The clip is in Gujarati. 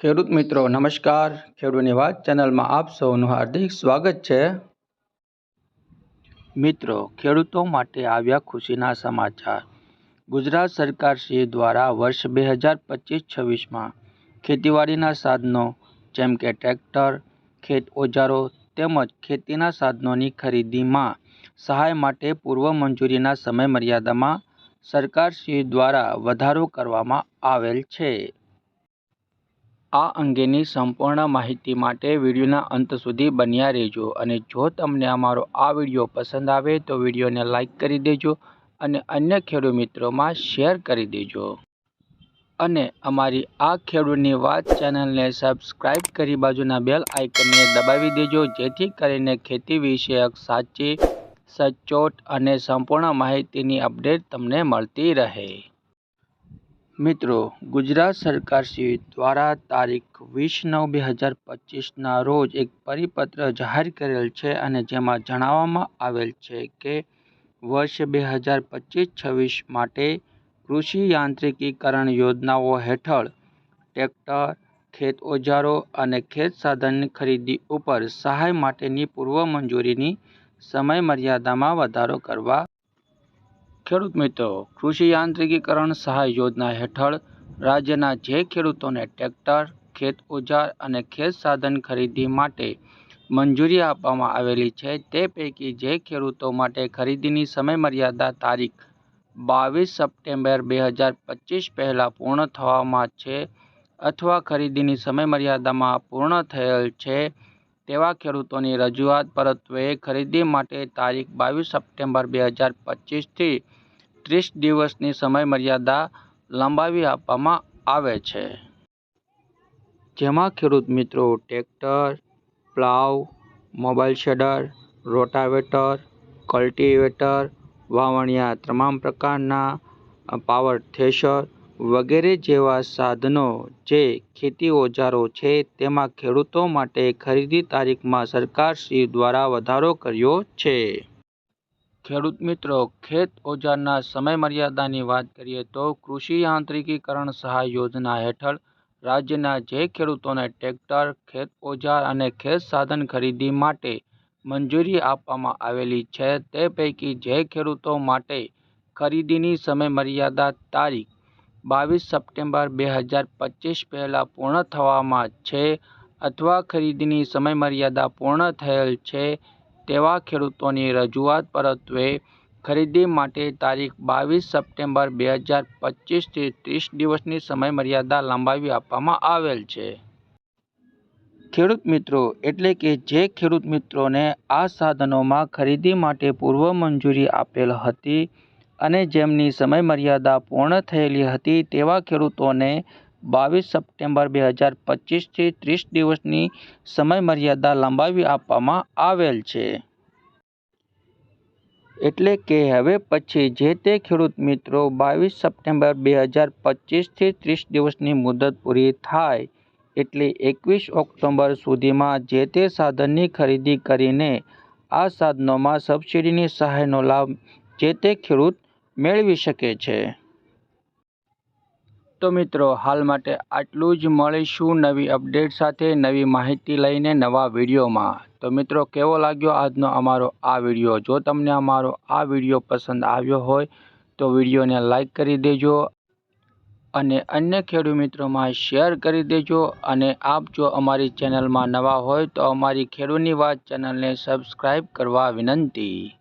ખેડૂત મિત્રો, નમસ્કાર. ખેડૂતની વાત ચેનલમાં આપ સૌનું હાર્દિક સ્વાગત છે. મિત્રો, ખેડૂતો માટે આવ્યા ખુશીના સમાચાર. ગુજરાત સરકારશ્રી દ્વારા વર્ષ બે હજાર પચીસ છવ્વીસમાં ખેતીવાડીના સાધનો જેમ કે ટ્રેક્ટર, ખેત ઓજારો તેમજ ખેતીના સાધનોની ખરીદીમાં સહાય માટે પૂર્વ મંજૂરીના સમય મર્યાદામાં સરકારશ્રી દ્વારા વધારો કરવામાં આવેલ છે. આ અંગેની સંપૂર્ણ માહિતી માટે વિડીયોના અંત સુધી બન્યા રહેજો અને જો તમને અમારો આ વીડિયો પસંદ આવે તો વિડીયોને લાઇક કરી દેજો અને અન્ય ખેડૂત મિત્રોમાં શેર કરી દેજો. અને અમારી આ ખેડૂતની વાત ચેનલને સબસ્ક્રાઇબ કરી બાજુના બેલ આઇકનને દબાવી દેજો, જેથી કરીને ખેતી વિષયક સાચી, સચોટ અને સંપૂર્ણ માહિતીની અપડેટ તમને મળતી રહે. મિત્રો, ગુજરાત સરકારશ્રી દ્વારા તારીખ વીસ નવ બે હજાર પચીસના રોજ એક પરિપત્ર જાહેર કરેલ છે અને જેમાં જણાવવામાં આવેલ છે કે વર્ષ બે હજાર પચીસ છવ્વીસ માટે કૃષિ યાંત્રિકીકરણ યોજનાઓ હેઠળ ટ્રેક્ટર, ખેત ઓજારો અને ખેત સાધનની ખરીદી ઉપર સહાય માટેની પૂર્વ મંજૂરીની સમય મર્યાદામાં વધારો કરવા ખેડૂત મિત્રો, કૃષિ યાંત્રિકીકરણ સહાય યોજના હેઠળ રાજ્યના જે ખેડૂતોને ટ્રેક્ટર, ખેત ઓજાર અને ખેત સાધન ખરીદી માટે મંજૂરી આપવામાં આવેલી છે, તે પૈકી જે ખેડૂતો માટે ખરીદીની સમયમર્યાદા તારીખ બાવીસ સપ્ટેમ્બર બે હજાર પચીસ પહેલાં પૂર્ણ થવામાં છે અથવા ખરીદીની સમયમર્યાદામાં પૂર્ણ થયેલ છે, તેવા ખેડૂતોની રજૂઆત પરત્વે ખરીદી માટે તારીખ બાવીસ સપ્ટેમ્બર બે હજાર પચીસથી ત્રીસ દિવસની સમયમર્યાદા લંબાવી આપવામાં આવે છે. જેમાં ખેડૂત મિત્રો tractor, plough, mobile shredder, rotavator, cultivator, વાવણીયા તમામ પ્રકારના પાવર થ્રેશર વગેરે જેવા સાધનો જે ખેતી ઓજારો છે તેમાં ખેડૂતો માટે ખરીદી તારીખમાં સરકારશ્રી દ્વારા વધારો કર્યો છે. ખેડૂત મિત્રો, ખેત ઓજારના સમયમર્યાદાની વાત કરીએ તો કૃષિ યાંત્રિકીકરણ સહાય યોજના હેઠળ રાજ્યના જે ખેડૂતોને ટ્રેક્ટર ખેત ઓજાર અને ખેત સાધન ખરીદી માટે મંજૂરી આપવામાં આવેલી છે, તે પૈકી જે ખેડૂતો માટે ખરીદીની સમયમર્યાદા તારીખ બાવીસ સપ્ટેમ્બર બે હજાર પચીસ પહેલાં પૂર્ણ થવામાં છે અથવા ખરીદીની સમયમર્યાદા પૂર્ણ થયેલ છે તેવા ખેડૂતોની રજૂઆત પરત્વે ખરીદી માટે તારીખ બાવીસ સપ્ટેમ્બર બે હજાર પચીસથી ત્રીસ દિવસની સમયમર્યાદા લંબાવી આપવામાં આવેલ છે. ખેડૂત મિત્રો, એટલે કે જે ખેડૂત મિત્રોને આ સાધનોમાં ખરીદી માટે પૂર્વ મંજૂરી આપેલ હતી અને જેમની સમયમર્યાદા પૂર્ણ થયેલી હતી તેવા ખેડૂતોને બાવીસ સપ્ટેમ્બર બે હજાર પચીસથી ત્રીસ દિવસની સમયમર્યાદા લંબાવી આપવામાં આવેલ છે. એટલે કે હવે પછી જે તે ખેડૂત મિત્રો બાવીસ સપ્ટેમ્બર બે હજાર પચીસથી ત્રીસ દિવસની મુદત પૂરી થાય એટલે એકવીસ ઓક્ટોબર સુધીમાં જે તે સાધનની ખરીદી કરીને આ સાધનોમાં સબસિડીની સહાયનો લાભ જે તે ખેડૂત મેળવી શકે છે. તો મિત્રો, હાલ માટે આટલું જ મળીશું નવી અપડેટ સાથે, નવી માહિતી લઈને નવા વિડીયોમાં. તો મિત્રો, કેવો લાગ્યો આજનો અમારો આ વીડિયો? જો તમને અમારો આ વીડિયો પસંદ આવ્યો હોય, તો વિડીયોને લાઈક કરી દેજો અને અન્ય ખેડૂત મિત્રોમાં શેર કરી દેજો. અને આપ જો અમારી ચેનલમાં નવા હોય, તો અમારી ખેડૂતની વાત ચેનલને સબસ્ક્રાઈબ કરવા વિનંતી.